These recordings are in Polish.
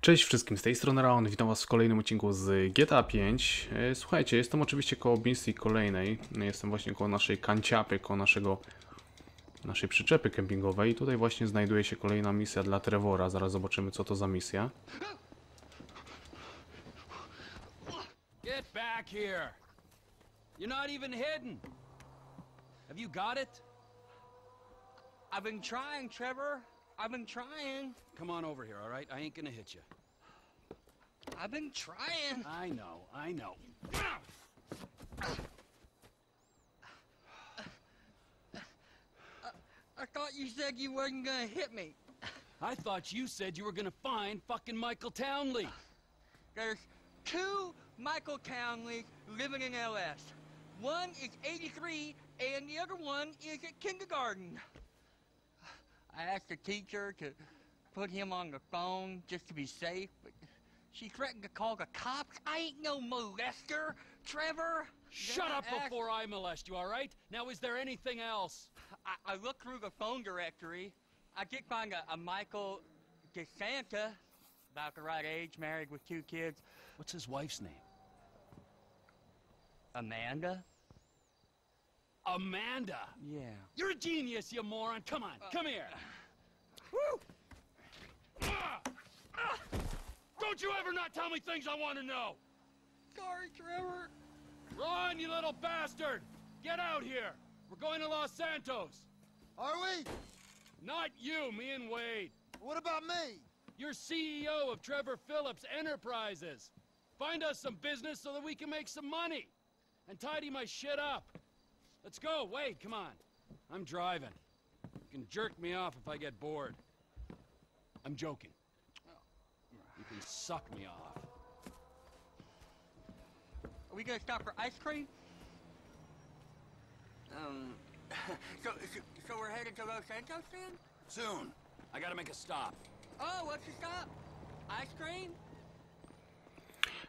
Cześć wszystkim, z tej strony Raon, witam was w kolejnym odcinku z GTA 5. E, Słuchajcie, jestem oczywiście koło misji kolejnej, jestem właśnie koło naszej kanciapy, koło naszego, naszej przyczepy kempingowej tutaj właśnie znajduje się kolejna misja dla Trevora, zaraz zobaczymy co to za misja. Get back here! You're not even hidden! Have you got it? I've been trying, Trevor. I've been trying. Come on over here, all right? I ain't gonna hit you. I've been trying. I know, I know. I thought you said you wasn't gonna hit me. I thought you said you were gonna find fucking Michael Townley. There's two Michael Townley living in LS. One is 83, and the other one is at kindergarten. I asked the teacher to put him on the phone just to be safe, but she threatened to call the cops. I ain't no molester, Trevor. Shut up asked- before I molest you, all right? Now, is there anything else? I, I looked through the phone directory. I did find a, a Michael DeSanta, about the right age, married with two kids. What's his wife's name? Amanda? Amanda! Yeah. You're a genius, you moron! Come on, uh, come here! Uh, Woo! Don't you ever not tell me things I want to know! Sorry, Trevor. Run, you little bastard! Get out here! We're going to Los Santos! Are we? Not you, me and Wade. What about me? You're CEO of Trevor Phillips Enterprises. Find us some business so that we can make some money. And tidy my shit up. Let's go, Wade, come on. I'm driving. You can jerk me off if I get bored. I'm joking. You can suck me off. Are we gonna stop for ice cream? Um, so, so, so we're headed to Los Santos then? Soon. I gotta make a stop. Oh, what's the stop? Ice cream?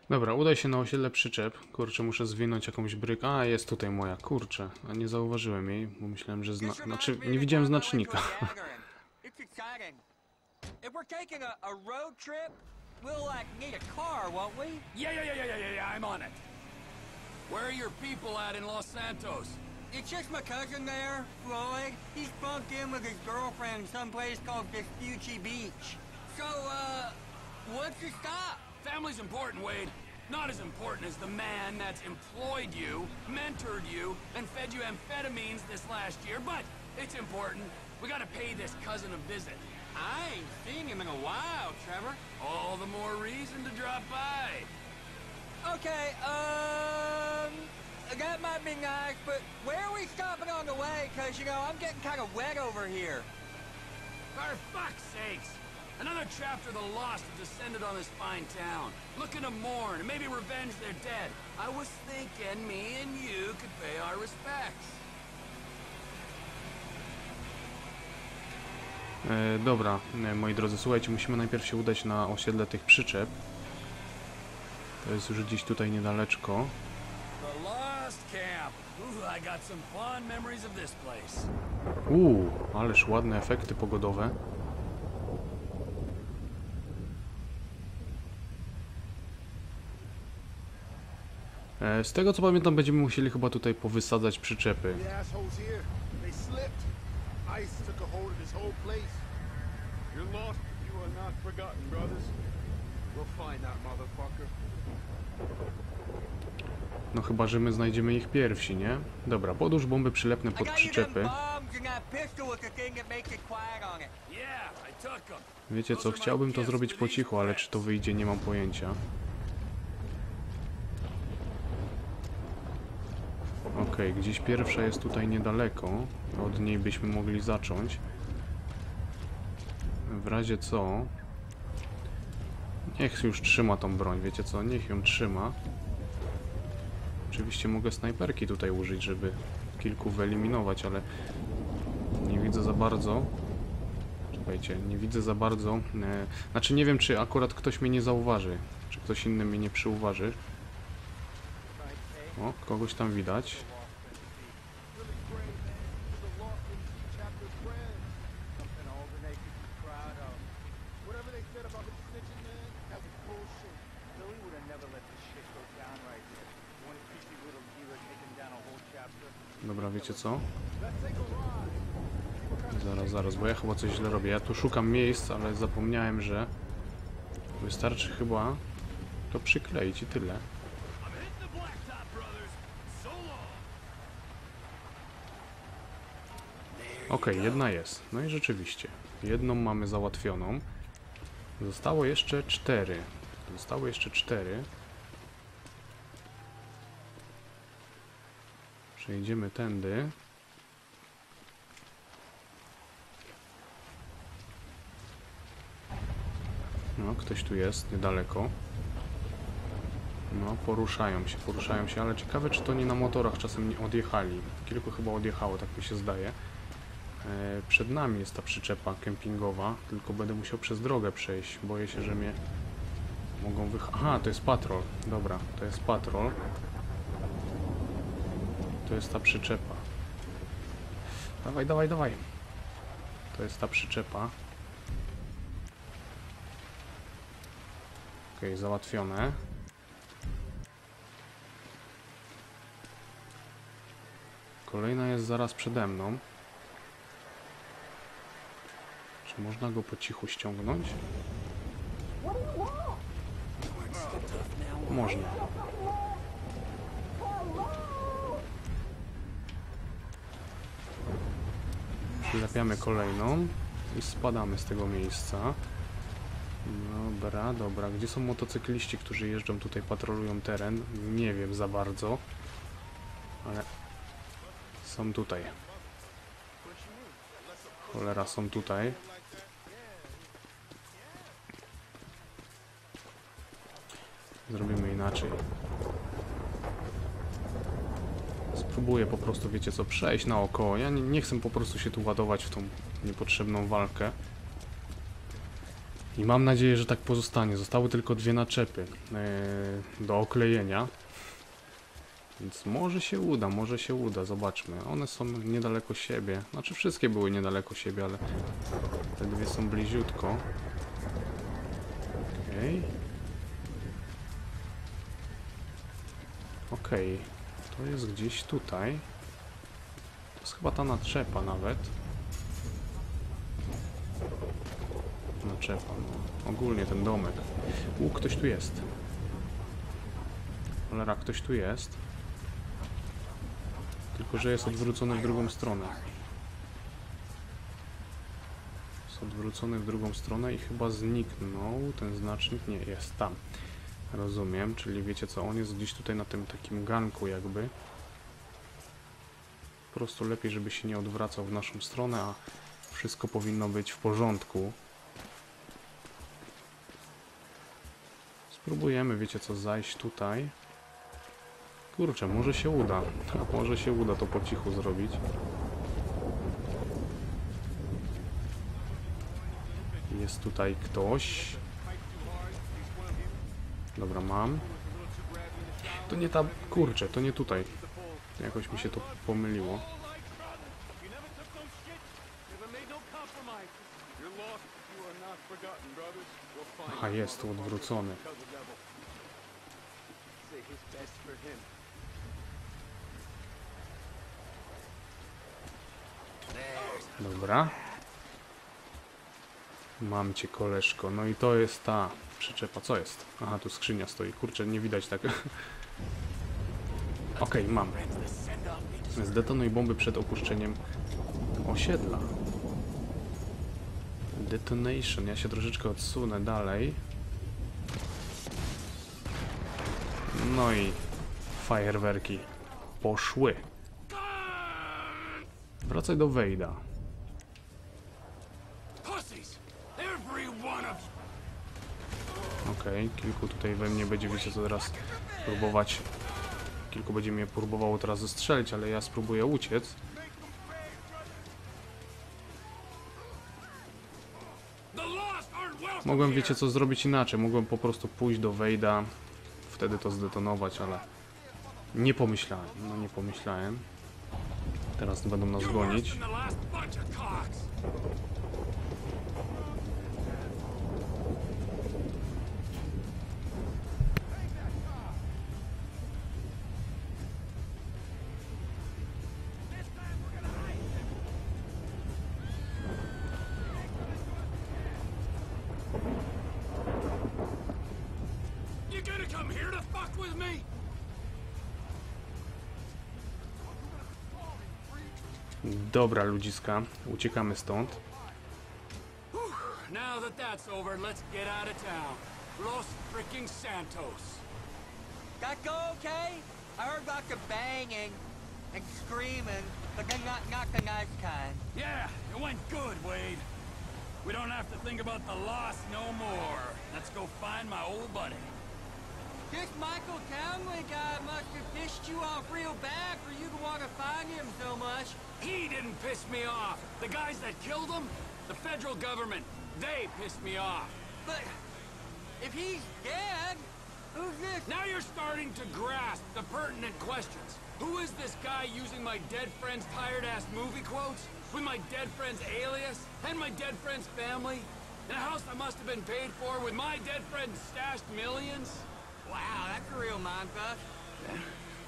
Dobra, udaj się na osiedle przyczep. Kurczę, muszę zwinąć jakąś brykę. A, jest tutaj moja, kurczę. A nie zauważyłem jej, bo myślałem, że zna... Znaczy, nie widziałem znacznika. Where are your people at in Los Santos? It's just my cousin there, Floyd. He's bunked in with his girlfriend someplace called Vespucci Beach. So, uh, what's the stop? Family's important, Wade. Not as important as the man that's employed you, mentored you, and fed you amphetamines this last year, but it's important. We gotta pay this cousin a visit. I ain't seen him in a while, Trevor. All the more reason to drop by. Okay, um, that might be nice, but where are we stopping on the way? Cause, you know, I'm getting kind of wet over here. For fuck's sakes! Another chapter the lost have descended on this fine town, looking to mourn and maybe revenge their dead. I was thinking me and you could pay our respects. E, dobra, e, moi drodzy, słuchajcie, musimy najpierw się udać na osiedle tych przyczep. To jest już gdzieś tutaj niedaleczko. Uuu, ależ ładne efekty pogodowe. Z tego co pamiętam, będziemy musieli chyba tutaj powysadzać przyczepy. No chyba, że my znajdziemy ich pierwsi, nie? Dobra, podłóż bomby przylepne pod przyczepy. Wiecie co, chciałbym to zrobić po cichu, ale czy to wyjdzie, nie mam pojęcia. Okej, gdzieś pierwsza jest tutaj niedaleko. Od niej byśmy mogli zacząć. W razie co... Niech już trzyma tą broń, wiecie co, niech ją trzyma. Oczywiście mogę snajperki tutaj użyć, żeby kilku wyeliminować, ale nie widzę za bardzo. Czekajcie, nie widzę za bardzo. E, znaczy nie wiem, czy akurat ktoś mnie nie zauważy, czy ktoś inny mnie nie przyuważy. O, kogoś tam widać. Dobra, wiecie co? Zaraz, zaraz, bo ja chyba coś źle robię. Ja tu szukam miejsc, ale zapomniałem, że wystarczy chyba to przykleić i tyle. Okej, jedna jest. No i rzeczywiście. Jedną mamy załatwioną. Zostało jeszcze cztery. Zostało jeszcze cztery. Przejdziemy tędy. No, ktoś tu jest, niedaleko. No, poruszają się, poruszają się, ale ciekawe, czy to nie na motorach czasem nie odjechali. Kilku chyba odjechało, tak mi się zdaje. E, przed nami jest ta przyczepa kempingowa, tylko będę musiał przez drogę przejść. Boję się, że mnie mogą wych... Aha, to jest patrol. Dobra, to jest patrol. To jest ta przyczepa. Dawaj, dawaj, dawaj. To jest ta przyczepa. Okej, załatwione. Kolejna jest zaraz przede mną. Czy można go po cichu ściągnąć? Można. Przylepiamy kolejną i spadamy z tego miejsca. Dobra, dobra. Gdzie są motocykliści, którzy jeżdżą tutaj, patrolują teren? Nie wiem za bardzo. Ale są tutaj. Cholera, są tutaj. Zrobimy inaczej. Spróbuję po prostu, wiecie co, przejść naokoło. Ja nie, nie chcę po prostu się tu ładować w tą niepotrzebną walkę. I mam nadzieję, że tak pozostanie. Zostały tylko dwie naczepy e, do oklejenia. Więc może się uda, może się uda, zobaczmy. One są niedaleko siebie. Znaczy wszystkie były niedaleko siebie, ale te dwie są bliziutko. Okej. Okej. To jest gdzieś tutaj. To jest chyba ta naczepa nawet. Naczepa, no. Ogólnie ten domek. U, ktoś tu jest. Cholera, ktoś tu jest. Tylko, że jest odwrócony w drugą stronę. Jest odwrócony w drugą stronę i chyba zniknął. Ten znacznik nie jest tam. Rozumiem, czyli wiecie co, on jest gdzieś tutaj na tym takim ganku jakby. Po prostu lepiej, żeby się nie odwracał w naszą stronę, a wszystko powinno być w porządku. Spróbujemy, wiecie co, zajść tutaj. Kurczę, może się uda. Może się uda to po cichu zrobić. Jest tutaj ktoś. Dobra, mam. To nie ta... Kurczę, to nie tutaj. Jakoś mi się to pomyliło. Aha, jest tu odwrócony. Dobra. Mam cię, koleżko. No i to jest ta przyczepa. Co jest? Aha, tu skrzynia stoi. Kurczę, nie widać tak. Okej, mam. Zdetonuj bomby przed opuszczeniem osiedla. Detonation. Ja się troszeczkę odsunę dalej. No i fajerwerki poszły. Wracaj do Wejda. Okej, kilku tutaj we mnie będzie, wiecie co, teraz próbować... Kilku będzie mnie próbowało teraz zestrzelić, ale ja spróbuję uciec. Mogłem, wiecie co, zrobić inaczej. Mogłem po prostu pójść do Wejda, wtedy to zdetonować, ale... Nie pomyślałem, no nie pomyślałem. Teraz będą nas gonić. Dobra, ludziska, uciekamy stąd. Now that that's over, let's get out of town. Los freaking Santos. That go okay? I heard about the banging and screaming, but then not, not the nice kind. Yeah, it went good, Wade. We don't have to think about the loss no more. Let's go find my old buddy. This Michael Townley guy must have pissed you off real bad for you to want to find him so much. He didn't piss me off. The guys that killed him, the federal government, they pissed me off. But if he's dead, who's this? Now you're starting to grasp the pertinent questions. Who is this guy using my dead friend's tired-ass movie quotes? With my dead friend's alias? And my dead friend's family? In a house that must have been paid for with my dead friend's stashed millions? Wow, that's a real mindfuck. Yeah,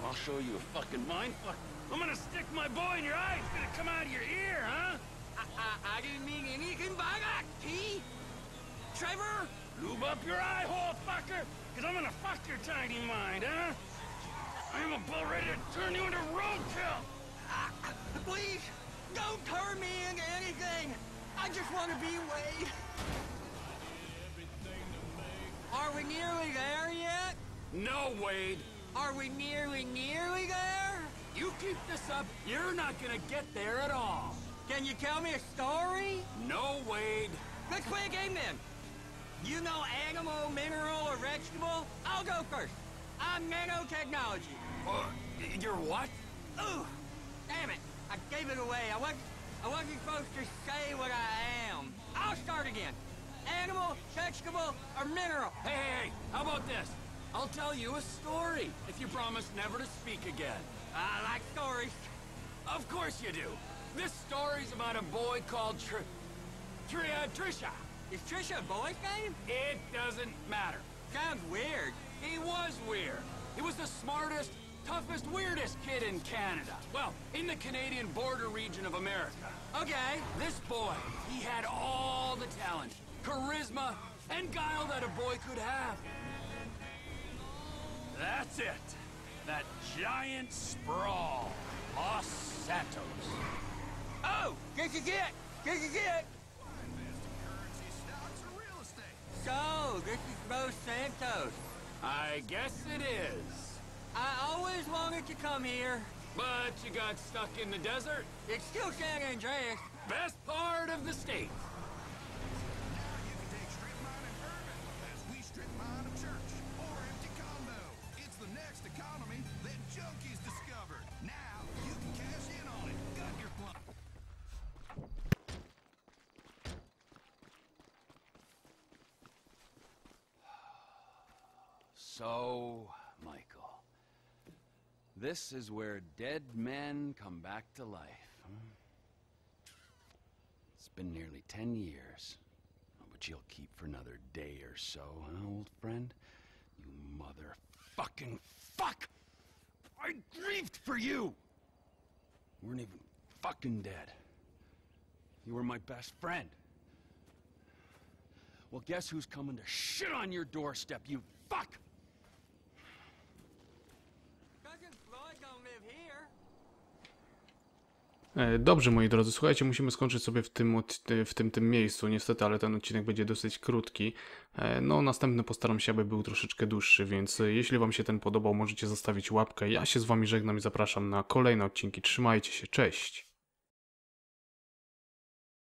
I'll show you a fucking mindfuck. I'm gonna stick my boy in your eye. It's gonna come out of your ear, huh? I, I, I didn't mean anything by that, T. Trevor? Lube up your eye hole, fucker! Cause I'm gonna fuck your tiny mind, huh? I'm about ready to turn you into roadkill! Ah, please, don't turn me into anything. I just want to be Wade. No, Wade. Are we nearly, nearly there? You keep this up, you're not gonna get there at all. Can you tell me a story? No, Wade. Let's play a game then. You know animal, mineral, or vegetable? I'll go first. I'm nanotechnology. Uh, you're what? Ooh, damn it. I gave it away. I wasn't, I wasn't supposed to say what I am. I'll start again. Animal, vegetable, or mineral? Hey, hey, hey, how about this? I'll tell you a story if you promise never to speak again. I like stories. Of course you do. This story's about a boy called Tr... Tr... uh, Trisha. Is Trisha a boy's name? It doesn't matter. Sounds weird. He was weird. He was the smartest, toughest, weirdest kid in Canada. Well, in the Canadian border region of America. Okay. This boy, he had all the talent, charisma, and guile that a boy could have. That's it. That giant sprawl. Los Santos. Oh, this is it. This is it. So, this is Los Santos. I guess it is. I always wanted to come here. But you got stuck in the desert. It's still San Andreas. Best part of the state. So, Michael, this is where dead men come back to life. huh? It's been nearly ten years, but you'll keep for another day or so, huh, old friend? You motherfucking fuck! I grieved for you! You weren't even fucking dead. You were my best friend. Well, guess who's coming to shit on your doorstep, you fuck! Dobrze, moi drodzy, słuchajcie, musimy skończyć sobie w tym, w tym, tym miejscu, niestety, ale ten odcinek będzie dosyć krótki. E, No, następny postaram się, aby był troszeczkę dłuższy, więc e, jeśli Wam się ten podobał, możecie zostawić łapkę. Ja się z Wami żegnam i zapraszam na kolejne odcinki. Trzymajcie się, cześć!